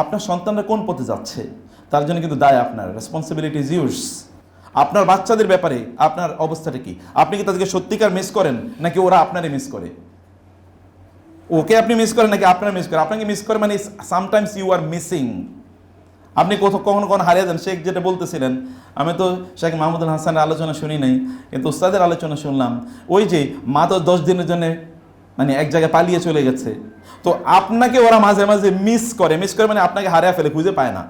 আপনার সন্তানরা কোন পথে যাচ্ছে? তার জন্য কিন্তু দায় আপনার। রেসপন্সিবিলিটি ইজ আপনার বাচ্চাদের ব্যাপারে আপনার অবস্থাটা কি? আপনি কি তাদেরকে সত্যিকার মিস করেন, নাকি ওরা আপনারই মিস করে? ওকে আপনি মিস করেন, নাকি আপনার মিস করেন? আপনাকে মিস করে মানে সামটাইমস ইউ আর মিসিং আপনি কোথাও কখনো কখনো হারিয়ে যান। শেখ যেটা বলতেছিলেন, আমি তো শেখ মাহমুদুল হাসানের আলোচনা শুনি নাই, কিন্তু উস্তাদের আলোচনা শুনলাম। ওই যে মা তো দশ দিনের জন্য মানে এক জায়গায় পালিয়ে চলে গেছে। তো আপনাকে ওরা মাঝে মাঝে মিস করে। মিস করে মানে আপনাকে হারিয়ে ফেলে, খুঁজে পায় না।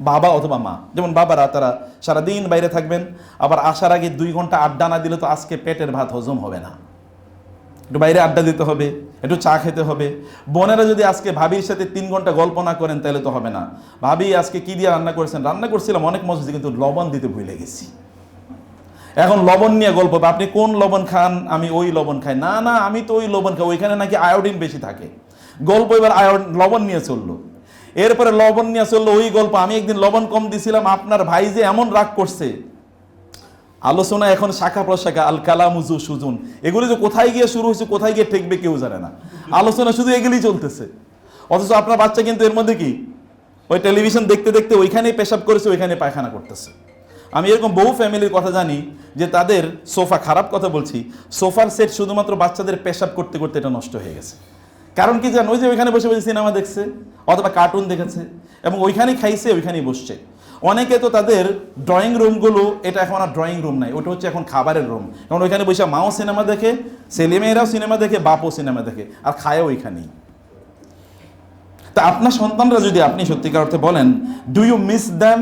বাবা অথবা মা। যেমন বাবারা, তারা সারাদিন বাইরে থাকবেন, আবার আসার আগে দুই ঘণ্টা আড্ডা না দিলে তো আজকে পেটের ভাত হজম হবে না। একটু বাইরে আড্ডা দিতে হবে, একটু চা খেতে হবে। বোনেরা যদি আজকে ভাবির সাথে তিন ঘণ্টা গল্প না করেন, তাহলে তো হবে না। ভাবি আজকে কী দিয়ে রান্না করেছেন? রান্না করছিলাম অনেক মজা কিন্তু লবণ দিতে ভুলে গেছি। এখন লবণ নিয়ে গল্প আপনি কোন লবণ খান? আমি ওই লবণ খাই। না না, আমি তো ওই লবণ খাই। ওইখানে নাকি আয়োডিন বেশি থাকে। গল্প এবার আয়োডিন, লবণ নিয়ে চলল। এরপরে লবণ নিয়ে চলল ওই গল্প। আমি একদিন লবণ কম দিছিলাম। আপনার ভাই যে এমন রাগ করছে। আলোচনা এখন শাখা প্রশাখা, আল কালামুজু সুজুন। এগুলি যে কোথায় গিয়ে শুরু হয়েছে, কোথায় গিয়ে ঠেকবে কেউ জানে না। আলোচনা শুধু এগুলি চলতেছে। অথচ আপনার বাচ্চা কিন্তু এর মধ্যে কি? ওই টেলিভিশন দেখতে দেখতে ওইখানেই পেশাব করেছে, ওইখানে পায়খানা করতেছে। আমি এরকম বহু ফ্যামিলির কথা জানি যে তাদের সোফা, খারাপ কথা বলছি, সোফার সেট শুধুমাত্র বাচ্চাদের পেশাব করতে করতে এটা নষ্ট হয়ে গেছে। কারণ কি জানো, ওই যে ওইখানে বসে বসে সিনেমা দেখছে অথবা কার্টুন দেখেছে এবং ওইখানেই খাইছে, ওইখানেই বসছে। অনেকে তো তাদের ড্রয়িং রুমগুলো এটা এখন আর ড্রয়িং রুম নাই, ওটা হচ্ছে এখন খাবারের রুম কারণ ওইখানে বসে মাও সিনেমা দেখে, ছেলেমেয়েরাও সিনেমা দেখে, বাপও সিনেমা দেখে, আর খায়ও ওইখানেই। তা আপনার সন্তানরা যদি আপনি সত্যিকার অর্থে বলেন ডু ইউ মিস দ্যাম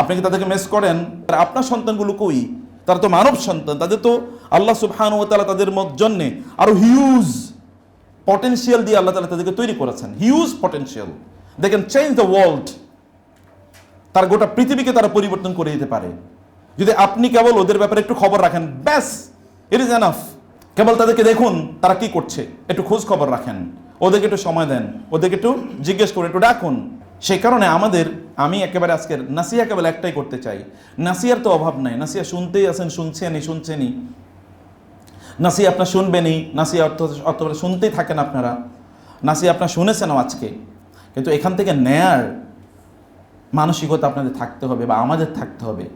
আপনি কি তাদেরকে মিস করেন? আপনার সন্তানগুলো কই? তারা তো মানব সন্তান, তাদের তো আল্লাহ সুবহান ও তাআলা তাদের মত জন্যে আরও হিউজ পটেনশিয়াল দিয়ে আল্লাহ তালা তাদেরকে তৈরি করেছেন। Huge potential they can change the world তার গোটা পৃথিবীকে তারা পরিবর্তন করে দিতে পারে। যদি আপনি কেবল ওদের ব্যাপারে একটু খবর রাখেন, ব্যাস ইট ইজ এনাফ কেবল তাদেরকে দেখুন, তারা কি করছে? একটু খোঁজ খবর রাখেন। ওদেরকে একটু সময় দেন, ওদেরকে একটু জিজ্ঞেস করে একটু ডাকুন। সেই কারণে আমাদের, আমি একেবারে আজকের নাসিয়া কেবল একটাই করতে চাই। নাসিয়ার তো অভাব নাই। নাসিয়া শুনতেই আছেন, শুনছেনই শুনছেনই। নাসিয়া আপনার শুনবেনই। নাসিয়া অর্থ অর্থ শুনতেই থাকেন আপনারা। নাসিয়া আপনার শুনেছেনও আজকে। কিন্তু এখান থেকে নেয়ার মানসিকতা আপনাদের থাকতে হবে বা আমাদের থাকতে হবে।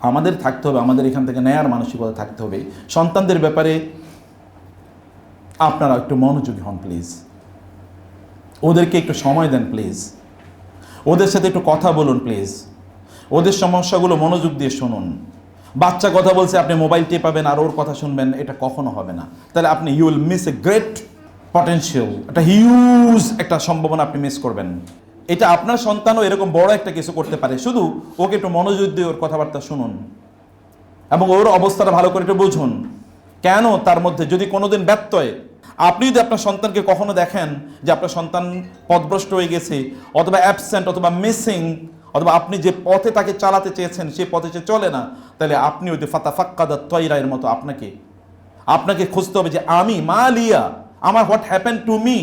আমাদের থাকতে হবে, আমাদের এখান থেকে নেয়ার মানসিকতা থাকতে হবে। সন্তানদের ব্যাপারে আপনারা একটু মনোযোগী হন, প্লিজ। ওদেরকে একটু সময় দেন, প্লিজ। ওদের সাথে একটু কথা বলুন প্লিজ ওদের সমস্যাগুলো মনোযোগ দিয়ে শুনুন। বাচ্চা কথা বলছে, আপনি মোবাইল টেপাবেন আর ওর কথা শুনবেন, এটা কখনো হবে না। তাহলে আপনি you will miss a great potential একটা হিউজ একটা সম্ভাবনা আপনি মিস করবেন। এটা আপনার সন্তানও এরকম বড় একটা কিছু করতে পারে। শুধু ওকে একটু মনোযোগ দিয়ে ওর কথাবার্তা শুনুন এবং ওর অবস্থাটা ভালো করে একটু বুঝুন। কেন তার মধ্যে যদি কোনোদিন ব্যর্থ হয় আপনি যদি আপনার সন্তানকে কখনো দেখেন যে আপনার সন্তান পথভ্রষ্ট হয়ে গেছে, অথবা অ্যাবসেন্ট অথবা মিসিং অথবা আপনি যে পথে তাকে চালাতে চেয়েছেন সেই পথে সে চলে না, তাহলে আপনি ওই যে ফাতা ফাক্কাদা তৈরায়ের মতো আপনাকে আপনাকে খুঁজতে হবে যে আমি মা লিয়া আমার হোয়াট হ্যাপেন টু মি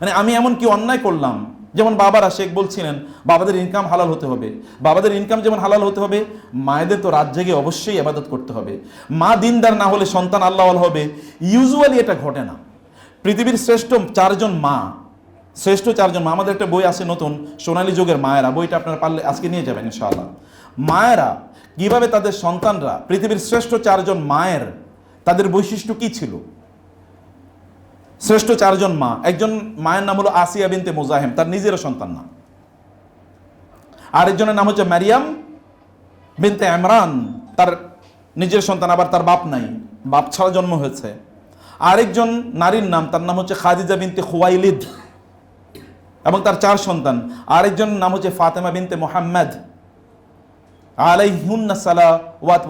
মানে আমি এমন কি অন্যায় করলাম? যেমন বাবারা, শেখ বলছিলেন, বাবাদের ইনকাম হালাল হতে হবে। বাবাদের ইনকাম যেমন হালাল হতে হবে, মায়েদের তো রাত জেগে অবশ্যই আবাদত করতে হবে। মা দিনদার না হলে সন্তান আল্লাহ হবে। ইউজুয়ালি এটা ঘটে না। পৃথিবীর শ্রেষ্ঠ চারজন মা, শ্রেষ্ঠ চারজন মা, আমাদের একটা বই আছে নতুন, সোনালী যুগের মায়েরা, বইটা আপনারা পারলে আজকে নিয়ে যাবেন ইনশাআল্লাহ। মায়েরা, কীভাবে তাদের সন্তানরা, পৃথিবীর শ্রেষ্ঠ চারজন মায়ের, তাদের বৈশিষ্ট্য কি ছিল? শ্রেষ্ঠ চারজন মা, একজন মায়ের নাম হলো আসিয়া বিনতে মুজাহিম, তার নিজেরও সন্তান না। আরেকজনের নাম হচ্ছে ম্যারিয়াম বিনতে ইমরান, তার নিজের সন্তান, আবার তার বাপ নাই, বাপ ছাড়া জন্ম হয়েছে। আরেকজন নারীর নাম, তার নাম হচ্ছে খাদিজা বিনতে খুয়াইলিদ এবং তার চার সন্তান। আরেকজন নাম হচ্ছে ফাতেমা বিনতে মোহাম্মদ। আলাইহুন্না সালা ওয়াত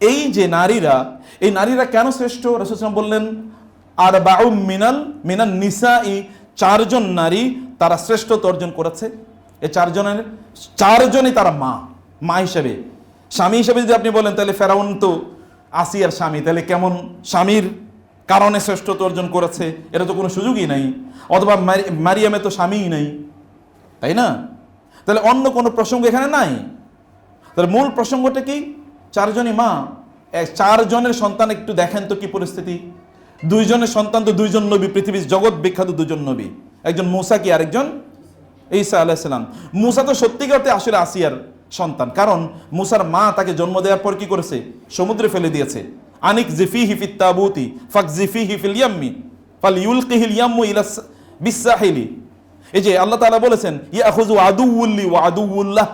এই যে নারীরা, এই নারীরা কেন শ্রেষ্ঠ? রসুলাম বললেন আর বাউ মিনাল মিনাল নিসা ই চারজন নারী তারা শ্রেষ্ঠত্ব অর্জন করেছে। এই চারজনের, চারজনই তারা মা মা হিসেবে। স্বামী হিসেবে যদি আপনি বলেন, তাহলে ফেরাউন তো আসিয়ার স্বামী, তাহলে কেমন স্বামীর কারণে শ্রেষ্ঠত্ব অর্জন করেছে, এটা তো কোনো সুযোগই নাই। অথবা মারি- মারিয়ামে তো স্বামীই নেই। তাই না? তাহলে অন্য কোনো প্রসঙ্গ এখানে নাই। তাহলে মূল প্রসঙ্গটা কি? চারজনই মা। চারজনের সন্তান একটু দেখেন তো কি পরিস্থিতি। দুইজনের সন্তান তো দুইজন নবী, পৃথিবীর জগৎ বিখ্যাত দুজন নবী। একজন মূসা কি, আরেকজন? ঈসা আলাইসালাম মুসা তো সত্যিকার অর্থে আসলে আসিয়ার সন্তান। কারণ মুসার মা তাকে জন্ম দেওয়ার পর কি করেছে? সমুদ্রে ফেলে দিয়েছে। আনিক জিফি হিফিত তাবুতি ফাক জিফি হিফিল ইয়াম্মি ফাল ইউলকিহিল ইয়াম্মু ইলাস বিসাহিলি এই যে আল্লাহ তাআলা বলেছেন, ইয়াখুযু আদুউল্লি ওয়া আদুউল্লাহ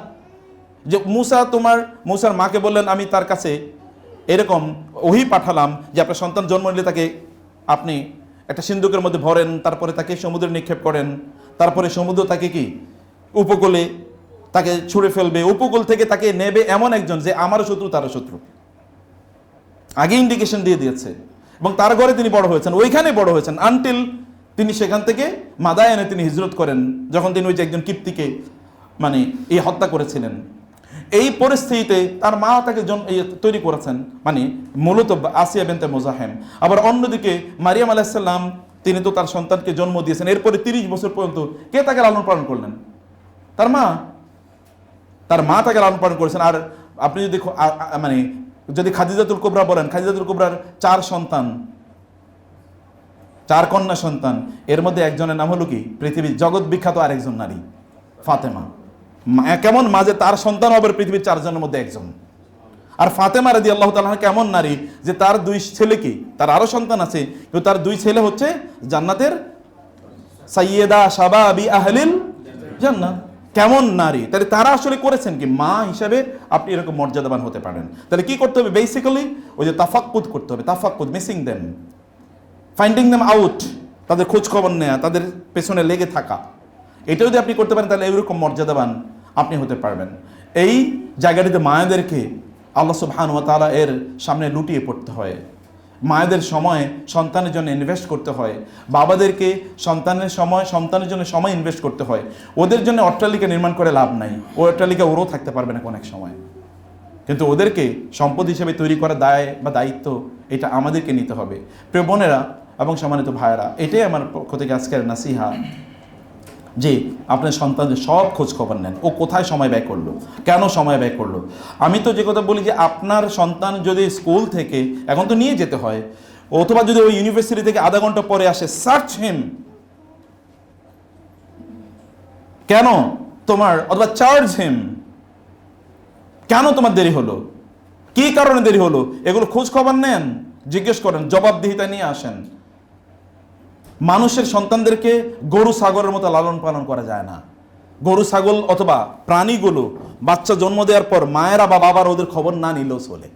যে মুসা তোমার, মুসার মাকে বললেন, আমি তার কাছে এরকম ওহি পাঠালাম যে আপনার সন্তান জন্ম নিলে তাকে আপনি একটা সিন্ধুকের মধ্যে ভরেন, তারপরে তাকে সমুদ্রে নিক্ষেপ করেন, তারপরে সমুদ্র তাকে কি? উপকূলে তাকে ছুঁড়ে ফেলবে, উপকূল থেকে তাকে নেবে এমন একজন যে আমারও শত্রু, তারও শত্রু। আগে ইন্ডিকেশন দিয়ে দিয়েছে। এবং তার ঘরে তিনি বড় হয়েছেন, ওইখানে বড় হয়েছেন আনটিল তিনি সেখান থেকে মাদায়ানে তিনি হিজরত করেন, যখন তিনি ওই যে একজন কীর্তিকে মানে এই হত্যা করেছিলেন। এই পরিস্থিতিতে তার মা তাকে তৈরি করেছেন মানে মূলত আসিয়া বেনতে মোজাহেম। আবার অন্যদিকে মারিয়াম আলাহিসাল্লাম তিনি তো তার সন্তানকে জন্ম দিয়েছেন, এরপরে তিরিশ বছর পর্যন্ত কে তাকে লালন পালন করলেন? তার মা। তার মা তাকে লালন পালন করেছেন, আর আপনি যদি মানে যদি খাদিজাতুল কোবরা বলেন, খাদিজাতুল কোবরার চার সন্তান, চার কন্যা সন্তান, এর মধ্যে একজনের নাম হলো কি? পৃথিবীর জগৎ বিখ্যাত আরেকজন নারী, ফাতেমা। কেমন মাঝে তার সন্তান হবে পৃথিবীর চারজনের মধ্যে একজন? আর ফাতেমা রাদি আল্লাহ তাআলা কেমন নারী যে তার দুই ছেলে কি? তার আরও সন্তান আছে, কিন্তু তার দুই ছেলে হচ্ছে জান্নাতের সাইয়েদা শাবাবি আহলিল জান্নাত। কেমন নারী? তাহলে তারা আসলে করেছেন কি? মা হিসাবে আপনি এরকম মর্যাদাবান হতে পারেন। তাহলে কি করতে হবে? বেসিক্যালি ওই যে তাফাক্কুদ করতে হবে। তাফাক্কুদ missing them finding them out তাদের খোঁজ খবর নেওয়া তাদের পেছনে লেগে থাকা। এটা যদি আপনি করতে পারেন, তাহলে এরকম মর্যাদাবান আপনি হতে পারবেন। এই জায়গাটিতে মায়েদেরকে আল্লাহ সুবহান ওয়া এর সামনে লুটিয়ে পড়তে হয়। মায়েদের সময় সন্তানের জন্য ইনভেস্ট করতে হয়। বাবাদেরকে সন্তানের সময় সন্তানের জন্য সময় ইনভেস্ট করতে হয়। ওদের জন্য অট্টালিকা নির্মাণ করে লাভ নাই। ও অট্টালিকা ওরও থাকতে পারবে না অনেক সময়। কিন্তু ওদেরকে সম্পদ হিসেবে তৈরি করা দায় বা দায়িত্ব এটা আমাদেরকে নিতে হবে। প্রিয় বোনেরা এবং সম্মানিত ভাইয়েরা, এটাই আমার পক্ষ থেকে আজকের নাসিহা। যে আপনার সন্তানদের সব খোঁজ খবর নেন। ও কোথায় সময় ব্যয় করল? কেন সময় ব্যয় করল? আমি তো যে কথা বলি যে আপনার সন্তান যদি স্কুল থেকে এখন তো নিয়ে যেতে হয়, অথবা যদি ওই ইউনিভার্সিটি থেকে আধা ঘণ্টা পরে আসে সার্চ হিম কেন তোমার? অথবা চার্জ হিম কেন তোমার দেরি হলো? কি কারণে দেরি হলো? এগুলো খোঁজ খবর নেন, জিজ্ঞেস করেন, জবাবদিহিতা নিয়ে আসেন। মানুষের সন্তানদেরকে গরু, ছাগলের মতো লালন পালন করা যায় না। গরু, ছাগল অথবা প্রাণীগুলো বাচ্চা জন্ম দেওয়ার পর মায়েরা বা বাবার ওদের খবর না নিলেও চলে।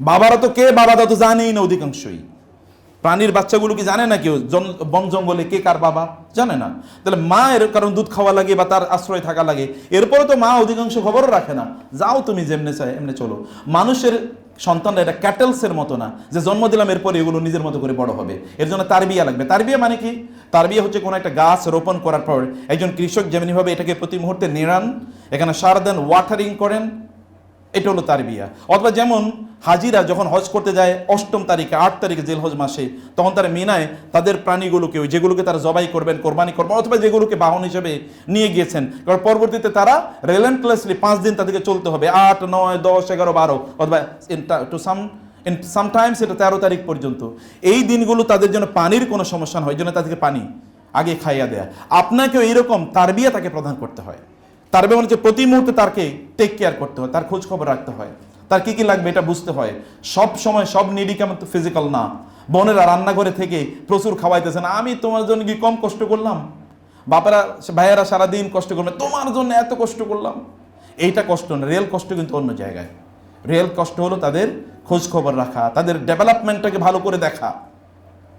বাবারা তো কে, বাবা তো জানেই না অধিকাংশই। প্রাণীর বাচ্চাগুলো কি জানে না কেউ? বন জঙ্গলে কে কার বাবা? জানে না। তাহলে মা এর কারণ দুধ খাওয়া লাগে বা তার আশ্রয় থাকা লাগে এরপরে তো মা অধিকাংশ খবরও রাখে না। যাও তুমি যেমনে চাই এমনি চলো। মানুষের সন্তানরা এটা ক্যাটেলসের মতো না, যে জন্ম দিলাম, এরপরে এগুলো নিজের মতো করে বড় হবে। এর জন্য তার বিয়া লাগবে। তার বিয়ে মানে কি? তার বিয়ে হচ্ছে কোনো একটা গাছ রোপণ করার পর একজন কৃষক যেমনিভাবে এটাকে প্রতি মুহূর্তে নিড়ান, এখানে সার দেন ওয়াটারিং করেন, এটা হলো তার বিয়া অথবা যেমন হাজিরা যখন হজ করতে যায়, অষ্টম তারিখে, আট তারিখে জেল হজ মাসে, তখন তারা মিনায় তাদের প্রাণীগুলোকে, ওই যেগুলোকে তারা জবাই করবেন, কোরবানি করবেন, অথবা যেগুলোকে বাহন হিসেবে নিয়ে গিয়েছেন কারণ পরবর্তীতে তারা রেলেন্টলেসলি পাঁচ দিন তাদেরকে চলতে হবে, আট, নয়, দশ, এগারো, বারো, অথবা টু সাম সামটাইমস এটা তেরো তারিখ পর্যন্ত। এই দিনগুলো তাদের জন্য পানির কোনো সমস্যা এই জন্য তাদেরকে পানি আগে খাইয়া দেয়া। আপনাকেও এইরকম তার বিয়ে তাকে প্রদান করতে হয়। তার মানে প্রতি মুহূর্তে তাকে টেক কেয়ার করতে হয়, তার খোঁজ খবর রাখতে হয়। তার কি কি লাগবে এটা বুঝতে হয়। সব সময় সব নিডি তো ফিজিক্যাল না। বোনেরা রান্নাঘরে থেকে প্রচুর খাওয়াইতেছেন আমি তোমার জন্য কি কম কষ্ট করলাম? বাপারা, ভাইয়েরা সারাদিন কষ্ট করবে তোমার জন্য এত কষ্ট করলাম? এইটা কষ্ট না রিয়েল কষ্ট কিন্তু অন্য জায়গায়। রিয়েল কষ্ট হলো তাদের খোঁজ খবর রাখা, তাদের ডেভেলপমেন্টটাকে ভালো করে দেখা।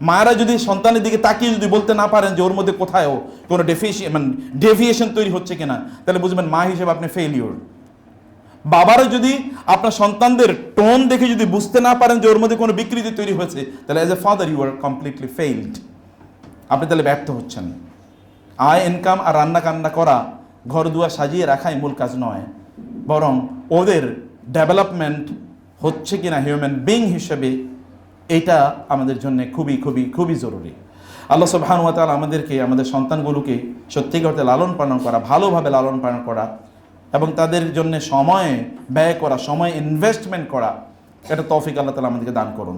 মায়েরা যদি সন্তানের দিকে তাকিয়ে যদি বলতে না পারেন যে ওর মধ্যে কোথায়ও কোনো ডেফিয়েশন মানে ডেভিয়েশন তৈরি হচ্ছে কিনা, তাহলে বুঝবেন মা হিসেবে আপনি ফেলিওর বাবারা যদি আপনার সন্তানদের টোন দেখে যদি বুঝতে না পারেন যে ওর মধ্যে কোনো বিকৃতি তৈরি হয়েছে, তাহলে as a father you are completely failed আপনি তাহলে ব্যর্থ হচ্ছেন। আয় ইনকাম আর রান্না কান্না করা, ঘর দুয়ার সাজিয়ে রাখাই মূল কাজ নয়। বরং ওদের ডেভেলপমেন্ট হচ্ছে কিনা হিউম্যান বিং হিসেবে, এটা আমাদের জন্য খুবই খুবই খুবই জরুরি। আল্লাহ সুবহান ওয়া তাআলা আমাদেরকে, আমাদের সন্তানগুলোকে সত্যিকার লালন পালন করা, ভালোভাবে লালন পালন করা এবং তাদের জন্য সময় ব্যয় করা, সময় ইনভেস্টমেন্ট করা, এটা তৌফিক আল্লাহ তালা আমাদেরকে দান করুন।